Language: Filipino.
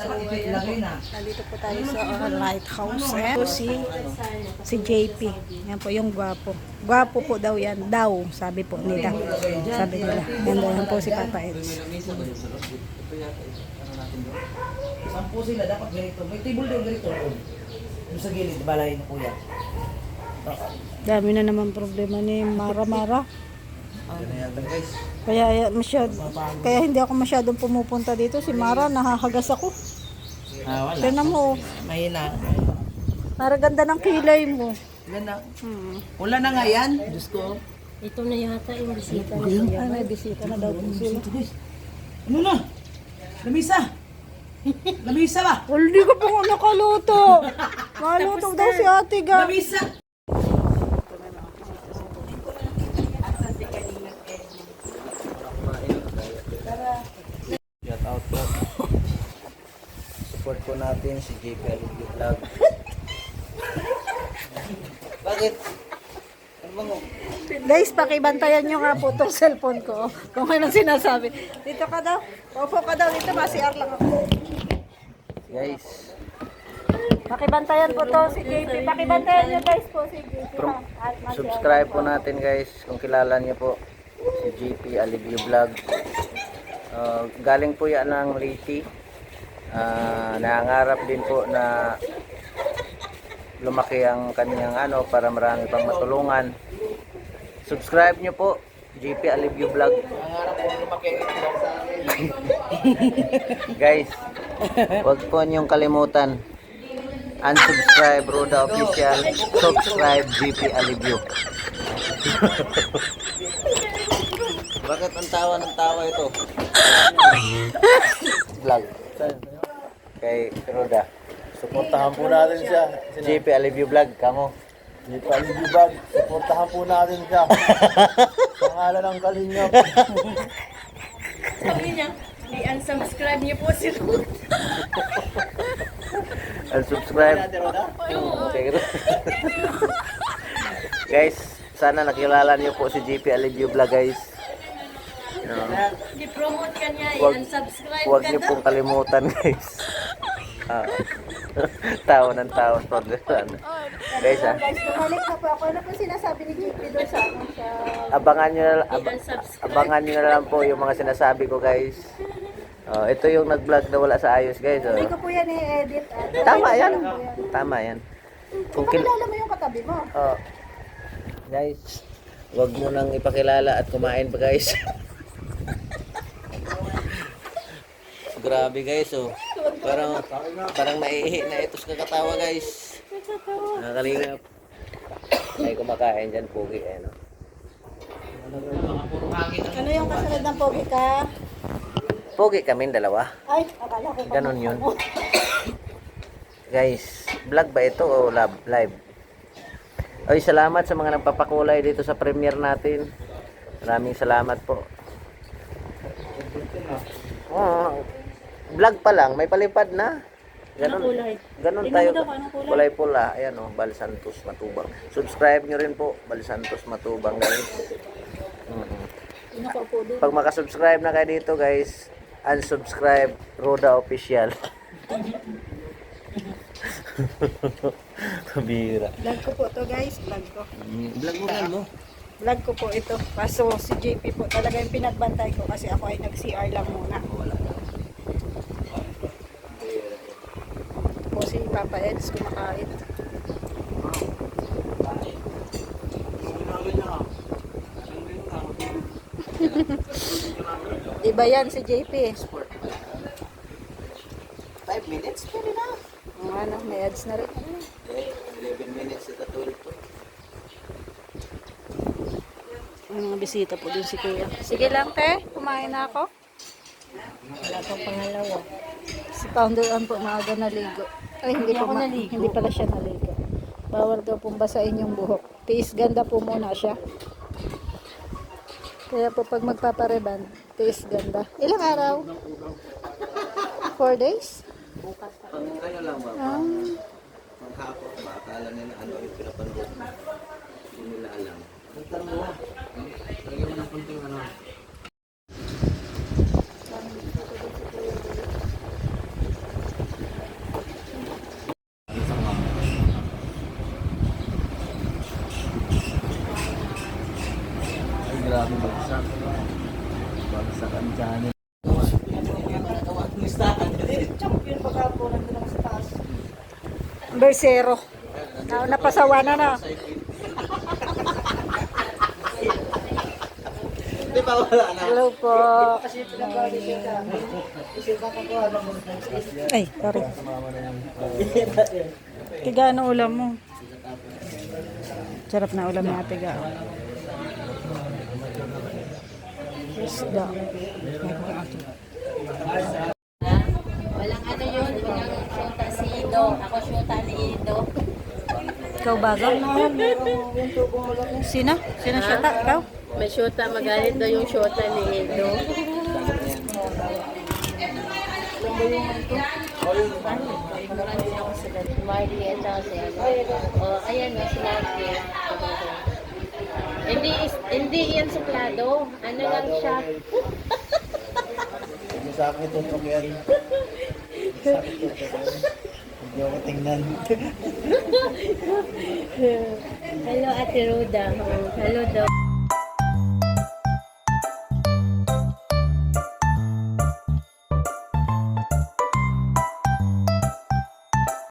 Dapat ilagay na. Nandito po tayo sa uh, lighthouse. Ito si, si JP. Yan po yung gwapo. Gwapo po daw yan. Daw, sabi po nila. Sabi nila. Yan daw yan po si Papa Eds. Sampu sila, dapat ganito. May table din ganito. Yung sa gilid, balay na kuya. Dami na naman problema ni Mara Mara. Kaya, masyad, kaya hindi ako masyadong pumupunta dito. Si Mara, nahahagas ako. Ah, wala. Tignan mo. Mahina. Mara ganda ng kilay mo. Yan na. Hmm. Wala na nga yan. Diyos ko. Ito na yata yung bisita Ayun. Ay, may bisita na daw guys. Ano na? Lamisa. Lamisa ba? Hindi ko pa nga nakaluto. Maluto daw si ate ga. Lamisa. Shout out po. Support po natin si JP Alugyo Vlog. Bakit? Ano bang Guys, pakibantayan nyo nga po itong cellphone ko. Kung anong sinasabi. Dito ka daw. Opo ka daw. Dito, masiar lang ako. Guys, Pakibantayan po to si JP. Pakibantayan nyo guys po si JP. From- subscribe po natin guys kung kilala niyo po si JP Alivio Vlog. Uh, galing po yan ng Liti. Uh, nangangarap din po na lumaki ang kanyang ano para marami pang matulungan. Subscribe niyo po JP Alivio Vlog. Guys, wag po niyong kalimutan. Unsubscribe Roda Official. Subscribe JP Alivio. Bakit ang tawa ng tawa ito? Vlog. Kay Roda. Suportahan po natin siya. JP Alivio Vlog, kamo. Di pa bag. Suportahan po natin siya. Sa ngalan ng kalingap. Sabi niya, i-unsubscribe niyo po si Ruth. Unsubscribe. Okay. guys, sana nakilala niyo po si JP Alivio Vlog guys. No. I-promote ka niya, i-unsubscribe Huwag ka niyo daw. pong kalimutan guys. Ah. tao ng tao for the ano. Guys ah, Guys, bumalik na po ako. Ano po sinasabi ni JP doon sa ano? Sa... abangan niyo na ab- abangan niyo na lang po yung mga sinasabi ko guys. Oh, ito yung nag-vlog na wala sa ayos guys. Hindi Oh. ko po yan i-edit. At Tama yan. Tama yan. Kung Kung kil- kilala mo yung katabi mo. Oh. Guys, wag mo nang ipakilala at kumain pa guys. Grabe guys, oh. Parang parang naihi na itos kakatawa guys. Nakakalingap. Ay kumakain dyan, pugi eh, no? Ano yung kasunod ng pogi ka? Pugi kami dalawa. Ay, akala ko. Ganon yun. Guys, vlog ba ito o live? Oy, salamat sa mga nagpapakulay dito sa premiere natin. Maraming salamat po. Oh, vlog pa lang, may palipad na. Kulay? ganon Tingnan tayo. daw kulay. Kulay pula. Ayan o, Bal Santos Matubang. Subscribe nyo rin po, Bal Santos Matubang guys. Mhm. Din. Pag makasubscribe na kayo dito guys, unsubscribe Roda Official. Bira. Vlog ko po to guys. Vlog ko. Vlog mo kan mo. Vlog ko po ito. Kaso si JP po talaga yung pinagbantay ko kasi ako ay nag-CR lang muna. Po si Papa Eds kumakain. Iba yan si JP. 5 minutes, pwede na. Ang ano, may ads na rin. 11 minutes sa katulog to. May mga bisita po dun si Kuya. Sige lang, te. Kumain na ako. Wala pang pangalawa. Si Founder Ann po maaga naligo. Ay, hindi, Hindi po naligo. Hindi pala siya naligo. Bawal daw pong basain yung buhok. Tiis ganda po muna siya. Kaya po pag magpapareban, tiis ganda. Ilang araw? Four days? Pang ano lang ba? Ah, Pang hapon, makakala nila ano yung pinapanood. Hindi nila alam. Tantan mo. Talaga mo ng kunting ano. Grabe bagsak. Bagsak ang channel. Champion pa po, nandun sa taas. Number. Na, napasawa na na. Di ba wala na? Hello po. Kasi pinag-alit ka. Kasi baka ko habang Ay, sorry. Tiga, ano ulam mo? Sarap na ulam ni Ate Gao. Isda. Walang ano yun, walang syota si Ido. Ako syota ni Ido. Ikaw baga? Sina? Sina siya ta? Ikaw? May syota, magalit daw yung syota ni Ido. Marley at saka si ano. Ayan o, si Marley. Hindi, hindi yan suplado. Ano lang siya. Hindi sa akin. Sakit ko ito. Hindi ako tingnan. Hello, Ate Ruda. Hello daw.